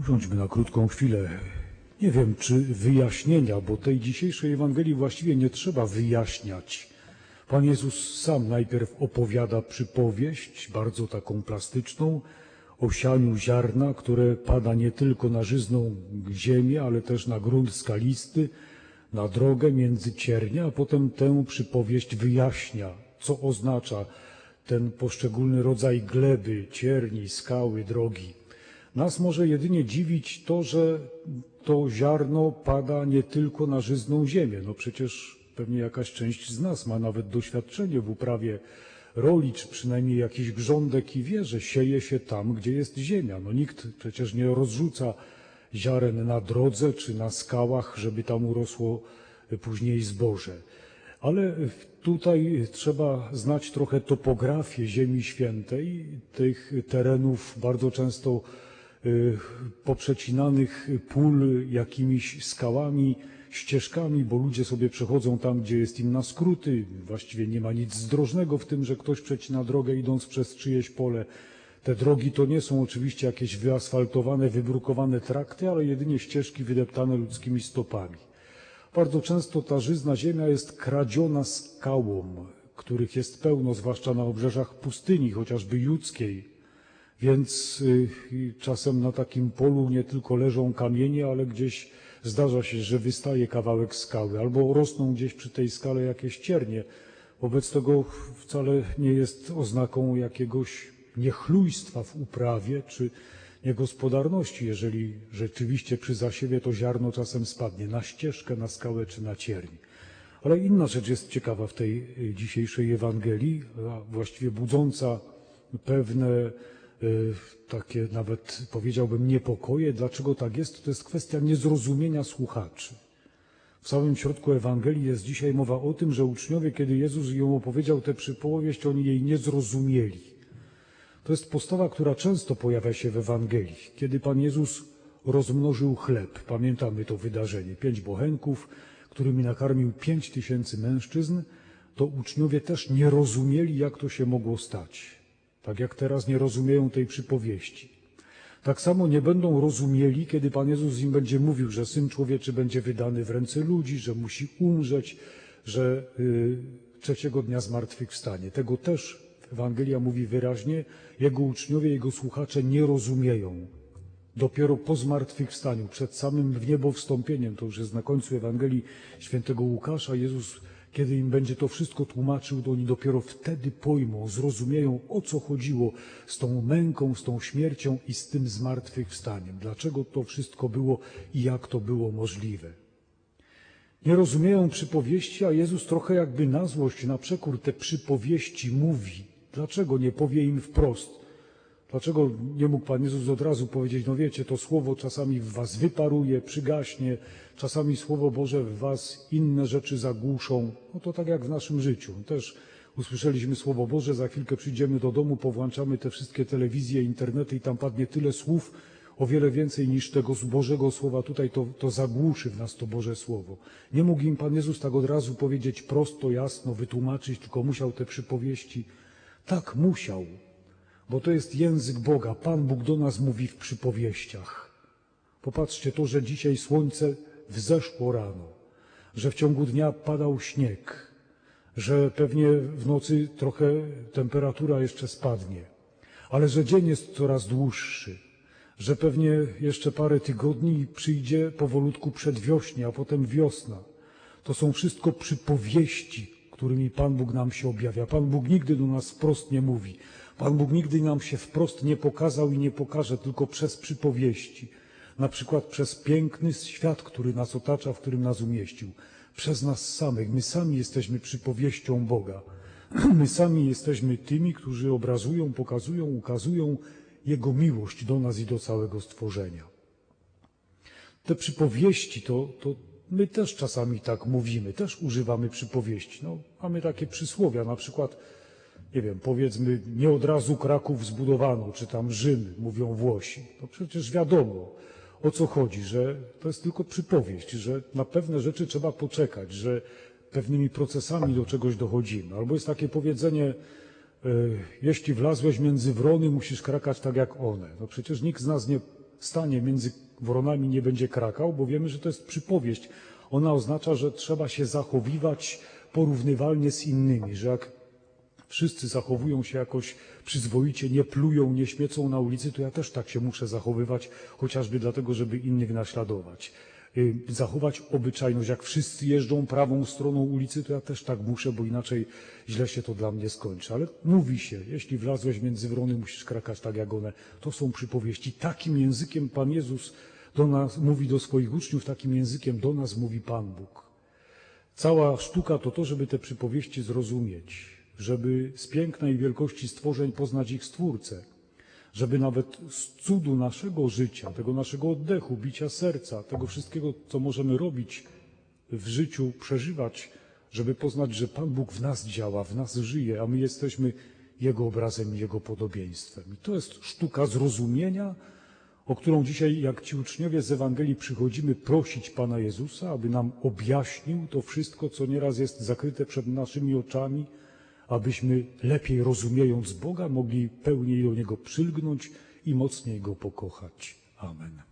Usiądźmy na krótką chwilę. Nie wiem, czy wyjaśnienia, bo tej dzisiejszej Ewangelii właściwie nie trzeba wyjaśniać. Pan Jezus sam najpierw opowiada przypowieść, bardzo taką plastyczną, o sianiu ziarna, które pada nie tylko na żyzną ziemię, ale też na grunt skalisty, na drogę między ciernia, a potem tę przypowieść wyjaśnia, co oznacza ten poszczególny rodzaj gleby, cierni, skały, drogi. Nas może jedynie dziwić to, że to ziarno pada nie tylko na żyzną ziemię. No przecież pewnie jakaś część z nas ma nawet doświadczenie w uprawie roli, czy przynajmniej jakiś grządek i wie, że sieje się tam, gdzie jest ziemia. No nikt przecież nie rozrzuca ziaren na drodze czy na skałach, żeby tam urosło później zboże. Ale tutaj trzeba znać trochę topografię Ziemi Świętej, tych terenów bardzo często poprzecinanych pól jakimiś skałami, ścieżkami, bo ludzie sobie przechodzą tam, gdzie jest im na skróty. Właściwie nie ma nic zdrożnego w tym, że ktoś przecina drogę idąc przez czyjeś pole. Te drogi to nie są oczywiście jakieś wyasfaltowane, wybrukowane trakty, ale jedynie ścieżki wydeptane ludzkimi stopami. Bardzo często ta żyzna ziemia jest kradziona skałą, których jest pełno, zwłaszcza na obrzeżach pustyni, chociażby judzkiej. Więc y, czasem na takim polu nie tylko leżą kamienie, ale gdzieś zdarza się, że wystaje kawałek skały, albo rosną gdzieś przy tej skale jakieś ciernie. Wobec tego wcale nie jest oznaką jakiegoś niechlujstwa w uprawie czy niegospodarności, jeżeli rzeczywiście przy zasiewie to ziarno czasem spadnie na ścieżkę, na skałę czy na cierń. Ale inna rzecz jest ciekawa w tej y, dzisiejszej Ewangelii, a właściwie budząca pewne takie nawet powiedziałbym niepokoje. Dlaczego tak jest? To jest kwestia niezrozumienia słuchaczy. W samym środku Ewangelii jest dzisiaj mowa o tym, że uczniowie, kiedy Jezus ją opowiedział tę przypowieść, oni jej nie zrozumieli. To jest postawa, która często pojawia się w Ewangelii. Kiedy Pan Jezus rozmnożył chleb, pamiętamy to wydarzenie, pięć bochenków, którymi nakarmił pięć tysięcy mężczyzn, to uczniowie też nie rozumieli, jak to się mogło stać. Tak jak teraz nie rozumieją tej przypowieści. Tak samo nie będą rozumieli, kiedy Pan Jezus im będzie mówił, że Syn Człowieczy będzie wydany w ręce ludzi, że musi umrzeć, że y, trzeciego dnia zmartwychwstanie. Tego też Ewangelia mówi wyraźnie, jego uczniowie, jego słuchacze nie rozumieją. Dopiero po zmartwychwstaniu, przed samym w niebo wstąpieniem, to już jest na końcu Ewangelii świętego Łukasza, Jezus, kiedy im będzie to wszystko tłumaczył, to oni dopiero wtedy pojmą, zrozumieją, o co chodziło z tą męką, z tą śmiercią i z tym zmartwychwstaniem. Dlaczego to wszystko było i jak to było możliwe. Nie rozumieją przypowieści, a Jezus trochę jakby na złość, na przekór te przypowieści mówi. Dlaczego nie powie im wprost? Dlaczego nie mógł Pan Jezus od razu powiedzieć, no wiecie, to słowo czasami w was wyparuje, przygaśnie, czasami słowo Boże w was inne rzeczy zagłuszą. No to tak jak w naszym życiu. Też usłyszeliśmy słowo Boże, za chwilkę przyjdziemy do domu, powłączamy te wszystkie telewizje, internety i tam padnie tyle słów, o wiele więcej niż tego Bożego Słowa tutaj, to, to zagłuszy w nas to Boże Słowo. Nie mógł im Pan Jezus tak od razu powiedzieć prosto, jasno, wytłumaczyć, tylko musiał te przypowieści. Tak musiał, bo to jest język Boga. Pan Bóg do nas mówi w przypowieściach. Popatrzcie to, że dzisiaj słońce wzeszło rano, że w ciągu dnia padał śnieg, że pewnie w nocy trochę temperatura jeszcze spadnie, ale że dzień jest coraz dłuższy, że pewnie jeszcze parę tygodni przyjdzie powolutku przedwiośnie, a potem wiosna. To są wszystko przypowieści, którymi Pan Bóg nam się objawia. Pan Bóg nigdy do nas wprost nie mówi. Pan Bóg nigdy nam się wprost nie pokazał i nie pokaże, tylko przez przypowieści. Na przykład przez piękny świat, który nas otacza, w którym nas umieścił. Przez nas samych. My sami jesteśmy przypowieścią Boga. My sami jesteśmy tymi, którzy obrazują, pokazują, ukazują Jego miłość do nas i do całego stworzenia. Te przypowieści to, to my też czasami tak mówimy, też używamy przypowieści. No, mamy takie przysłowia, na przykład, nie wiem, powiedzmy, nie od razu Kraków zbudowano, czy tam Rzym, mówią Włosi. To przecież wiadomo, o co chodzi, że to jest tylko przypowieść, że na pewne rzeczy trzeba poczekać, że pewnymi procesami do czegoś dochodzimy. Albo jest takie powiedzenie, e, jeśli wlazłeś między wrony, musisz krakać tak jak one. No przecież nikt z nas nie stanie między wronami nie będzie krakał, bo wiemy, że to jest przypowieść. Ona oznacza, że trzeba się zachowywać porównywalnie z innymi, że jak wszyscy zachowują się jakoś przyzwoicie, nie plują, nie śmiecą na ulicy, to ja też tak się muszę zachowywać, chociażby dlatego, żeby innych naśladować. Y, Zachować obyczajność. Jak wszyscy jeżdżą prawą stroną ulicy, to ja też tak muszę, bo inaczej źle się to dla mnie skończy. Ale mówi się, jeśli wlazłeś między wrony, musisz krakać tak jak one. To są przypowieści. Takim językiem Pan Jezus do nas mówi do swoich uczniów, takim językiem do nas mówi Pan Bóg. Cała sztuka to to, żeby te przypowieści zrozumieć, żeby z pięknej wielkości stworzeń poznać ich stwórcę, żeby nawet z cudu naszego życia, tego naszego oddechu, bicia serca, tego wszystkiego, co możemy robić w życiu, przeżywać, żeby poznać, że Pan Bóg w nas działa, w nas żyje, a my jesteśmy Jego obrazem i Jego podobieństwem. I to jest sztuka zrozumienia, o którą dzisiaj, jak ci uczniowie z Ewangelii, przychodzimy prosić Pana Jezusa, aby nam objaśnił to wszystko, co nieraz jest zakryte przed naszymi oczami, abyśmy lepiej rozumiejąc Boga, mogli pełniej do Niego przylgnąć i mocniej Go pokochać. Amen.